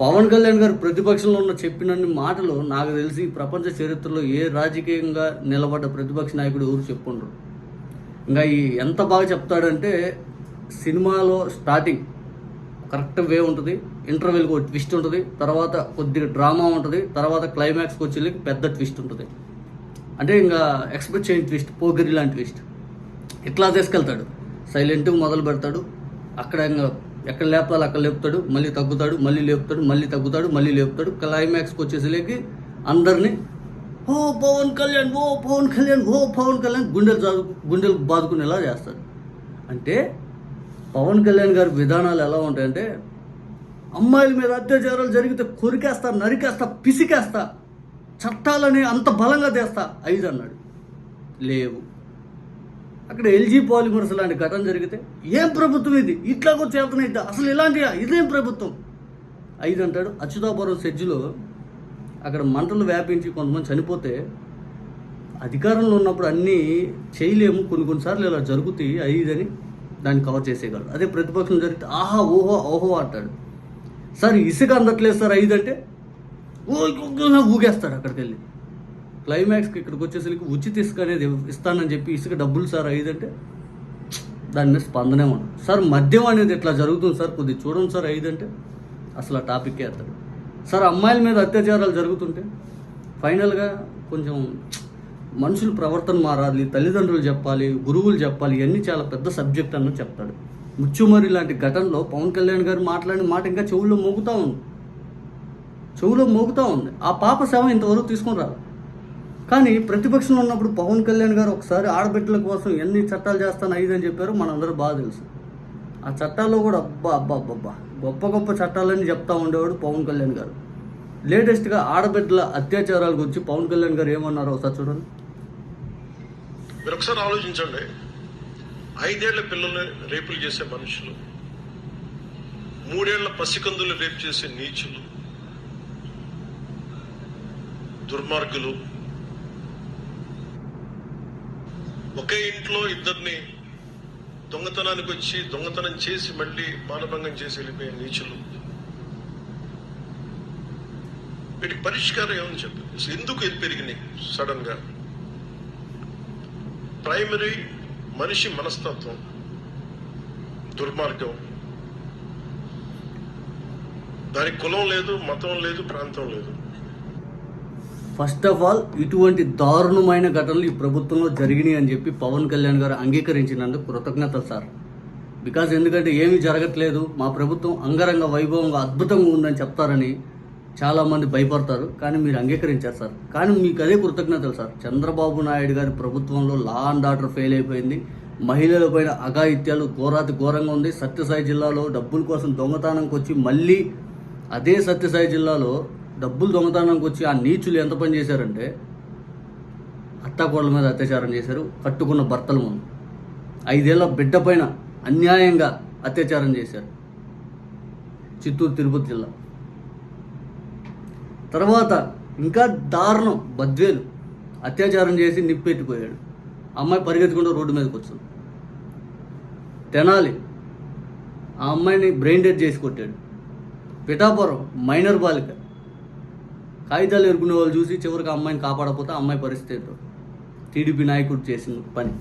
పవన్ కళ్యాణ్ గారు ప్రతిపక్షంలో ఉన్న చెప్పినన్ని మాటలు నాకు తెలిసి ప్రపంచ చరిత్రలో ఏ రాజకీయంగా నిలబడ్డ ప్రతిపక్ష నాయకుడు ఎవరు చెప్పుండ్రు. ఇంకా ఈ ఎంత బాగా చెప్తాడంటే సినిమాలో స్టార్టింగ్ కరెక్ట్ వే ఉంటుంది ఇంటర్వెల్కి ఒక ట్విస్ట్ ఉంటుంది తర్వాత కొద్దిగా డ్రామా ఉంటుంది తర్వాత క్లైమాక్స్కి వచ్చి పెద్ద ట్విస్ట్ ఉంటుంది. అంటే ఇంకా ఎక్స్పెక్ట్ చేయని ట్విస్ట్ పోగిరి లాంటి ట్విస్ట్ ఇట్లా తీసుకెళ్తాడు. సైలెంట్గా మొదలు పెడతాడు. అక్కడ ఇంకా ఎక్కడ లేపాలి అక్కడ లేపుతాడు మళ్ళీ తగ్గుతాడు మళ్ళీ లేపుతాడు మళ్ళీ తగ్గుతాడు మళ్ళీ లేపుతాడు. క్లైమాక్స్కి వచ్చేసరికి అందరినీ ఓ పవన్ కళ్యాణ్ ఓ పవన్ కళ్యాణ్ ఓ పవన్ కళ్యాణ్ గుండెలు చదువు గుండెలు బాదుకునేలా చేస్తాడు. అంటే పవన్ కళ్యాణ్ గారి విధానాలు ఎలా ఉంటాయంటే అమ్మాయిల మీద అత్యాచారాలు జరిగితే కొరికేస్తా నరికేస్తా పిసికేస్తా చట్టాలని అంత బలంగా తెస్తా ఐదు అన్నాడు. లేవు. అక్కడ ఎల్జీ పాలిమర్స్ లాంటి ఘటన జరిగితే ఏం ప్రభుత్వం ఇది? ఇట్లా కూడా చేతనైతే అసలు ఇలాంటి ఇదేం ప్రభుత్వం? ఐదు అంటాడు అచ్యుతాపురం సెడ్జిలో అక్కడ మంటలు వ్యాపించి కొంతమంది చనిపోతే అధికారంలో ఉన్నప్పుడు అన్నీ చేయలేము కొన్ని కొన్నిసార్లు ఇలా జరుగుతాయి ఐదని దాన్ని కవర్ చేసేయగలరు. అదే ప్రతిపక్షం జరిగితే ఆహా ఓహో ఓహో అంటాడు. సార్ ఇసుక అందట్లేదు సార్ ఐదు అంటే ఊగేస్తాడు అక్కడికి వెళ్ళి క్లైమాక్స్కి ఇక్కడికి వచ్చేసరికి ఉచిత ఇసుక అనేది ఇస్తానని చెప్పి ఇసుక డబ్బులు సార్ అయిదంటే దాని మీద స్పందనే ఉండదు. సార్ మద్యం అనేది ఇట్లా జరుగుతుంది సార్? కొద్దిగా చూడండి సార్ అయిదంటే అసలు ఆ టాపిక్కే అతడు సార్ అమ్మాయిల మీద అత్యాచారాలు జరుగుతుంటే ఫైనల్గా కొంచెం మనుషుల ప్రవర్తన మారాలి తల్లిదండ్రులు చెప్పాలి గురువులు చెప్పాలి ఇవన్నీ చాలా పెద్ద సబ్జెక్ట్ అన్నది చెప్తాడు. ముచ్చుమరి లాంటి ఘటనలో పవన్ కళ్యాణ్ గారు మాట్లాడిన మాట ఇంకా చెవుల్లో మోగుతూ ఉంది. చెవులో మోగుతూ ఉంది. ఆ పాప సేవ ఇంతవరకు తీసుకుని రాదు కానీ ప్రతిపక్షంలో ఉన్నప్పుడు పవన్ కళ్యాణ్ గారు ఒకసారి ఆడబిడ్డల కోసం ఎన్ని చట్టాలు చేస్తాను అని చెప్పారు మనందరూ బాగా తెలుసు. ఆ చట్టాల్లో కూడా అబ్బా అబ్బా అబ్బా గొప్ప గొప్ప చట్టాలని చెప్తా ఉండేవాడు పవన్ కళ్యాణ్ గారు. లేటెస్ట్గా ఆడబిడ్డల అత్యాచారాల గురించి పవన్ కళ్యాణ్ గారు ఏమన్నారు ఒకసారి చూడండి. మీరు ఒకసారి ఆలోచించండి. ఐదేళ్ళ పిల్లల్ని రేపులు చేసే మనుషులు మూడేళ్ళ పసికందులు రేపు చేసే నీచులు దుర్మార్గులు ఒకే ఇంట్లో ఇద్దరిని దొంగతనానికి వచ్చి దొంగతనం చేసి మళ్ళీ మానభంగం చేసి వెళ్ళిపోయే నీచులు. వీటికి పరిష్కారం ఏమని చెప్పి ఎందుకు ఇది పెరిగినాయి సడన్గా ప్రైమరీ మనిషి మనస్తత్వం దుర్మార్గం. దానికి కులం లేదు మతం లేదు ప్రాంతం లేదు. ఫస్ట్ ఆఫ్ ఆల్ ఇటువంటి దారుణమైన ఘటనలు ఈ ప్రభుత్వంలో జరిగినాయి అని చెప్పి పవన్ కళ్యాణ్ గారు అంగీకరించినందుకు కృతజ్ఞతలు సార్. బికాజ్ ఎందుకంటే ఏమీ జరగట్లేదు. మా ప్రభుత్వం అంగరంగ వైభవంగా అద్భుతంగా ఉందని చెప్తారని చాలామంది భయపడతారు. కానీ మీరు అంగీకరించారు సార్. కానీ మీకు అదే కృతజ్ఞతలు సార్. చంద్రబాబు నాయుడు గారి ప్రభుత్వంలో లా అండ్ ఆర్డర్ ఫెయిల్ అయిపోయింది. మహిళలపైన అఘాయిత్యాలు ఘోరాతి ఘోరంగా ఉంది. సత్యసాయి జిల్లాలో డబ్బుల కోసం దొంగతనంకి వచ్చి మళ్ళీ అదే సత్యసాయి జిల్లాలో డబ్బులు దొంగతనానికి వచ్చి ఆ నీచులు ఎంత పని చేశారంటే అత్తాకోడల మీద అత్యాచారం చేశారు కట్టుకున్న భర్తల ముందు. ఐదేళ్ళ బిడ్డ పైన అన్యాయంగా అత్యాచారం చేశారు. చిత్తూరు తిరుపతి జిల్లా. తర్వాత ఇంకా దారుణం బద్వేలు. అత్యాచారం చేసి నిప్పెట్టిపోయాడు. అమ్మాయి పరిగెత్తుకుంటూ రోడ్డు మీదకి వచ్చింది. తెనాలి. ఆ అమ్మాయిని బ్రెయిన్ డెడ్ చేసి కొట్టాడు. పిఠాపురం మైనర్ బాలిక. కాగితాలు ఎరుకునే వాళ్ళు చూసి చివరికి అమ్మాయిని కాపాడకపోతే అమ్మాయి పరిస్థితి ఏంటో? టీడీపీ నాయకుడు చేసిన పని.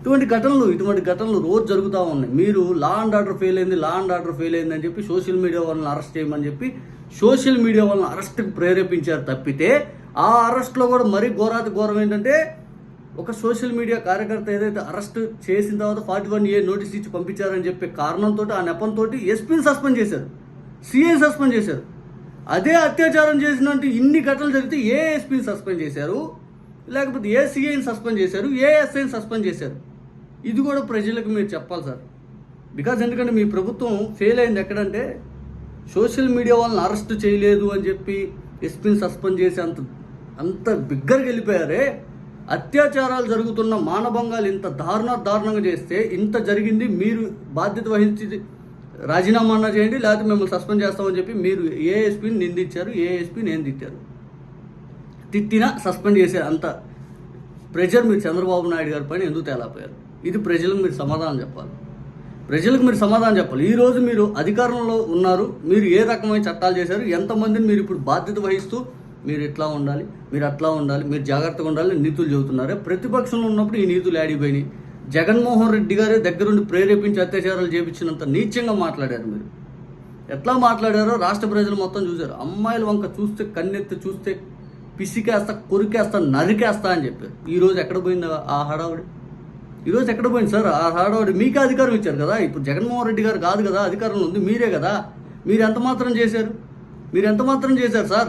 ఇటువంటి ఘటనలు ఇటువంటి ఘటనలు రోజు జరుగుతూ ఉన్నాయి. మీరు లా అండ్ ఆర్డర్ ఫెయిల్ అయింది లా అండ్ ఆర్డర్ ఫెయిల్ అయింది అని చెప్పి సోషల్ మీడియా వాళ్ళని అరెస్ట్ చేయమని చెప్పి సోషల్ మీడియా వాళ్ళని అరెస్ట్కి ప్రేరేపించారు తప్పితే ఆ అరెస్ట్లో కూడా మరీ ఘోరాతి ఘోరం ఏంటంటే ఒక సోషల్ మీడియా కార్యకర్త ఏదైతే అరెస్ట్ చేసిన తర్వాత ఫార్టీ వన్ ఏ నోటీస్ ఇచ్చి పంపించారని చెప్పే కారణంతో ఆ నెపంతో ఎస్పీని సస్పెండ్ చేశారు. సిఐ సస్పెండ్ చేశారు. అదే అత్యాచారం చేసినట్టు ఇన్ని ఘటనలు జరిగితే ఏ ఎస్పీని సస్పెండ్ చేశారు? లేకపోతే ఏ సీఐని సస్పెండ్ చేశారు? ఏ ఎస్ఐని సస్పెండ్ చేశారు? ఇది కూడా ప్రజలకు మీరు చెప్పాలి సార్. బికాజ్ ఎందుకంటే మీ ప్రభుత్వం ఫెయిల్ అయింది ఎక్కడంటే సోషల్ మీడియా వాళ్ళని అరెస్ట్ చేయలేదు అని చెప్పి ఎస్పీని సస్పెండ్ చేసి అంత అంత బిగ్గరగా వెళ్ళిపోయారే. అత్యాచారాలు జరుగుతున్న మానభంగాలు ఇంత దారుణ దారుణంగా చేస్తే ఇంత జరిగింది మీరు బాధ్యత వహించి రాజీనామా అన్నా చేయండి లేకపోతే మిమ్మల్ని సస్పెండ్ చేస్తామని చెప్పి మీరు ఏ ఎస్పీని నిందించారు ఏ ఎస్పీని నేను తిట్టారు. తిట్టినా సస్పెండ్ చేసే అంత ప్రెషర్ మీరు చంద్రబాబు నాయుడు గారి పైన ఎందుకు తేలాపోయారు? ఇది ప్రజలకు మీరు సమాధానం చెప్పాలి. ప్రజలకు మీరు సమాధానం చెప్పాలి. ఈ రోజు మీరు అధికారంలో ఉన్నారు మీరు ఏ రకమైన చట్టాలు చేశారు ఎంతమందిని మీరు ఇప్పుడు బాధ్యత వహిస్తూ మీరు ఇట్లా ఉండాలి మీరు అట్లా ఉండాలి మీరు జాగ్రత్తగా ఉండాలి నీతులు చెబుతున్నారు. ప్రతిపక్షంలో ఉన్నప్పుడు ఈ నీతులు ఆడిపోయినాయి. జగన్మోహన్ రెడ్డి గారే దగ్గరుండి ప్రేరేపించి అత్యాచారాలు చేపించినంత నీచంగా మాట్లాడారు మీరు. ఎట్లా మాట్లాడారో రాష్ట్ర ప్రజలు మొత్తం చూశారు. అమ్మాయిల వంక చూస్తే కన్నెత్తి చూస్తే పిసికేస్తా కొరికేస్తా నరికేస్తా అని చెప్పారు. ఈరోజు ఎక్కడ పోయింది ఆ- హడావుడి? ఈరోజు ఎక్కడ పోయింది సార్? ఆ హడావుడి మీకే అధికారం ఇచ్చారు కదా? ఇప్పుడు జగన్మోహన్ రెడ్డి గారు కాదు కదా అధికారంలో ఉంది మీరే కదా. మీరు ఎంత మాత్రం చేశారు? మీరు ఎంత మాత్రం చేశారు సార్?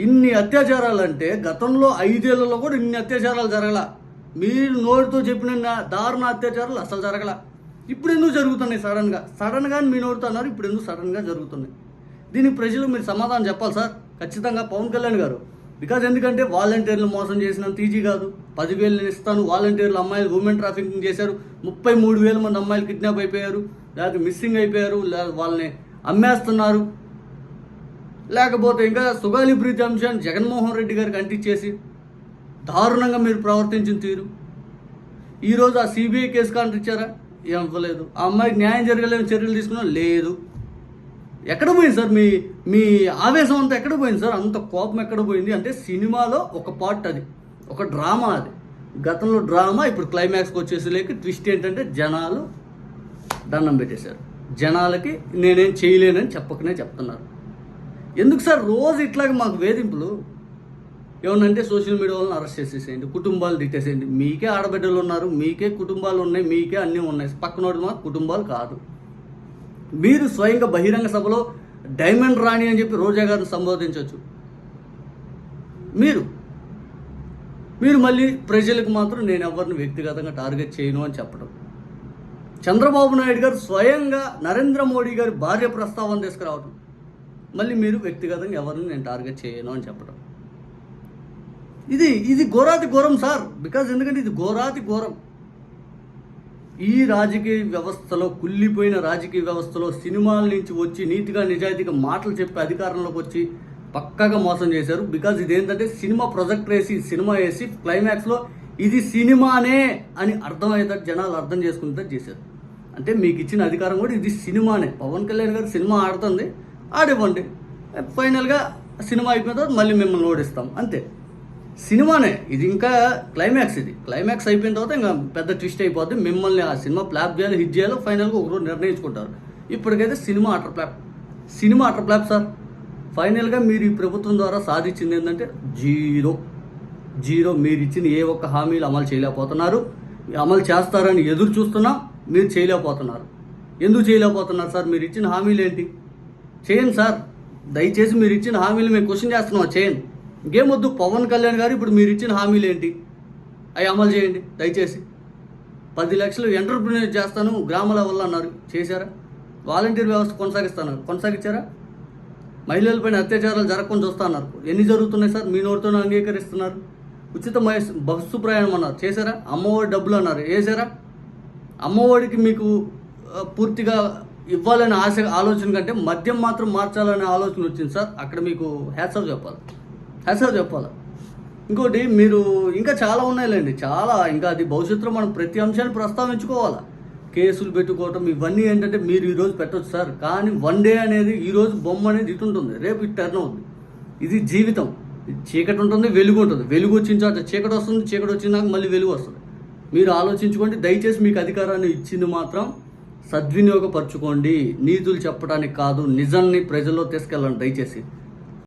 ఇన్ని అత్యాచారాలు అంటే గతంలో ఐదేళ్ళలో కూడా ఇన్ని అత్యాచారాలు జరగల. మీరు నోటితో చెప్పిన దారుణ అత్యాచారాలు అసలు జరగల. ఇప్పుడు ఎందుకు జరుగుతున్నాయి సడన్గా? సడన్గా మీ నోటితో అన్నారు ఇప్పుడు ఎందుకు సడన్గా జరుగుతున్నాయి? దీనికి ప్రజలు మీరు సమాధానం చెప్పాలి సార్. ఖచ్చితంగా పవన్ కళ్యాణ్ గారు. బికాజ్ ఎందుకంటే వాలంటీర్లు మోసం చేసినంత ఈజీ కాదు. పదివేలు నేను ఇస్తాను వాలంటీర్లు అమ్మాయిలు ఉమెన్ ట్రాఫికింగ్ చేశారు. ముప్పై మూడు వేల మంది అమ్మాయిలు కిడ్నాప్ అయిపోయారు. లేకపోతే మిస్సింగ్ అయిపోయారు లేదా వాళ్ళని అమ్మేస్తున్నారు. లేకపోతే ఇంకా సుగాలి ప్రీతి అంశాన్ని జగన్మోహన్ రెడ్డి గారికి అంటించేసి దారుణంగా మీరు ప్రవర్తించిన తీరు. ఈరోజు ఆ సిబిఐ కేసు కాంటర్ ఇచ్చారా ఏం ఇవ్వలేదు. ఆ అమ్మాయికి న్యాయం జరగలేని చర్యలు తీసుకున్నా? లేదు. ఎక్కడ పోయింది సార్? మీ మీ ఆవేశం అంతా ఎక్కడ పోయింది సార్? అంత కోపం ఎక్కడ పోయింది? అంటే సినిమాలో ఒక పార్ట్ అది. ఒక డ్రామా అది. గతంలో డ్రామా ఇప్పుడు క్లైమాక్స్కి వచ్చేసి లేక ట్విస్ట్ ఏంటంటే జనాలు దండం పెట్టేశారు. జనాలకి నేనేం చేయలేనని చెప్పకనే చెప్తున్నారు. ఎందుకు సార్? రోజు ఇట్లాగ మాకు వేధింపులు. ఏమనంటే సోషల్ మీడియా వాళ్ళని అరెస్ట్ చేసేసేయండి. కుటుంబాలు తిట్టేసేయండి. మీకే ఆడబిడ్డలు ఉన్నారు మీకే కుటుంబాలు ఉన్నాయి మీకే అన్నీ ఉన్నాయి. పక్కనోడు మా కుటుంబాలు కాదు. మీరు స్వయంగా బహిరంగ సభలో డైమండ్ రాణి అని చెప్పి రోజా గారిని సంబోధించవచ్చు మీరు. మీరు మళ్ళీ ప్రజలకు మాత్రం నేను ఎవరిని వ్యక్తిగతంగా టార్గెట్ చేయను అని చెప్పడం. చంద్రబాబు నాయుడు గారు స్వయంగా నరేంద్ర మోడీ గారి భార్య ప్రస్తావన తీసుకురావడం మళ్ళీ మీరు వ్యక్తిగతంగా ఎవరిని నేను టార్గెట్ చేయను అని చెప్పడం. ఇది ఇది ఘోరాతి ఘోరం సార్. బికాజ్ ఎందుకంటే ఇది ఘోరాతి ఘోరం. ఈ రాజకీయ వ్యవస్థలో కుళ్ళిపోయిన రాజకీయ వ్యవస్థలో సినిమాల నుంచి వచ్చి నీతిగా నిజాయితీగా మాటలు చెప్పి అధికారంలోకి వచ్చి పక్కాగా మోసం చేశారు. బికాజ్ ఇది ఏంటంటే సినిమా ప్రొజెక్టర్ వేసి సినిమా వేసి క్లైమాక్స్లో ఇది సినిమానే అని అర్థమయ్యేటట్టు జనాలు అర్థం చేసుకునేటట్టు చేశారు. అంటే మీకు ఇచ్చిన అధికారం కూడా ఇది సినిమానే. పవన్ కళ్యాణ్ గారు సినిమా ఆడుతుంది ఆడివ్వండి. ఫైనల్గా సినిమా అయిపోయిన తర్వాత మళ్ళీ మిమ్మల్ని ఓడిస్తాం. అంతే. సినిమానే. ఇది ఇంకా క్లైమాక్స్ ఇది. క్లైమాక్స్ అయిపోయిన తర్వాత ఇంకా పెద్ద ట్విస్ట్ అయిపోద్ది. మిమ్మల్ని ఆ సినిమా ప్లాప్ చేయాలి హిట్ చేయాలో ఫైనల్గా ఒకరోజు నిర్ణయించుకుంటారు. ఇప్పటికైతే cinema utter flop cinema utter flop sir ఫైనల్గా మీరు ఈ ప్రభుత్వం ద్వారా సాధించింది ఏంటంటే జీరో. జీరో మీరు ఇచ్చిన ఏ ఒక్క హామీలు అమలు చేయలేకపోతున్నారు. అమలు చేస్తారని ఎదురు చూస్తున్నా మీరు చేయలేకపోతున్నారు. ఎందుకు చేయలేకపోతున్నారు సార్ మీరు ఇచ్చిన హామీలు ఏంటి? చేయండి సార్ దయచేసి మీరు ఇచ్చిన హామీలు మేము క్వశ్చన్ చేస్తున్నాం. చేయండి. ఇంకేమొద్దు? పవన్ కళ్యాణ్ గారు ఇప్పుడు మీరు ఇచ్చిన హామీలు ఏంటి అవి అమలు చేయండి దయచేసి. పది లక్షలు ఎంటర్ప్రినర్ చేస్తాను గ్రామాల వల్ల అన్నారు. చేశారా? వాలంటీర్ వ్యవస్థ కొనసాగిస్తాను. కొనసాగించారా? మహిళలపైన అత్యాచారాలు జరగకుండా చూస్తా అన్నారు. ఎన్ని జరుగుతున్నాయి సార్? మీ నోటితో అంగీకరిస్తున్నారు. ఉచిత బస్సు ప్రయాణం అన్నారు. చేశారా? అమ్మఒడి డబ్బులు అన్నారు. వేసారా అమ్మఒడికి మీకు పూర్తిగా ఇవ్వాలనే ఆశ ఆలోచన కంటే మద్యం మాత్రం మార్చాలనే ఆలోచన వచ్చింది సార్. అక్కడ మీకు హ్యాట్సాప్ చెప్పాలి. హ్యాట్సాప్ చెప్పాలి? ఇంకోటి మీరు ఇంకా చాలా ఉన్నాయిలేండి. చాలా ఇంకా అది భవిష్యత్తులో మనం ప్రతి అంశాన్ని ప్రస్తావించుకోవాలా? కేసులు పెట్టుకోవటం ఇవన్నీ ఏంటంటే మీరు ఈరోజు పెట్టొచ్చు సార్. కానీ వన్ డే అనేది ఈరోజు బొమ్మ అనేది ఇటు ఉంటుంది. రేపు ఇటు టర్న్ అవుతుంది ఇది జీవితం. చీకటి ఉంటుంది వెలుగు ఉంటుంది. వెలుగు వచ్చిన తర్వాత చీకటి వస్తుంది చీకటి వచ్చినాక మళ్ళీ వెలుగు వస్తుంది. మీరు ఆలోచించుకోండి దయచేసి మీకు అధికారాన్ని ఇచ్చింది మాత్రం సద్వినియోగపరచుకోండి. నీతులు చెప్పడానికి కాదు నిజాన్ని ప్రజల్లో తీసుకెళ్ళండి దయచేసి.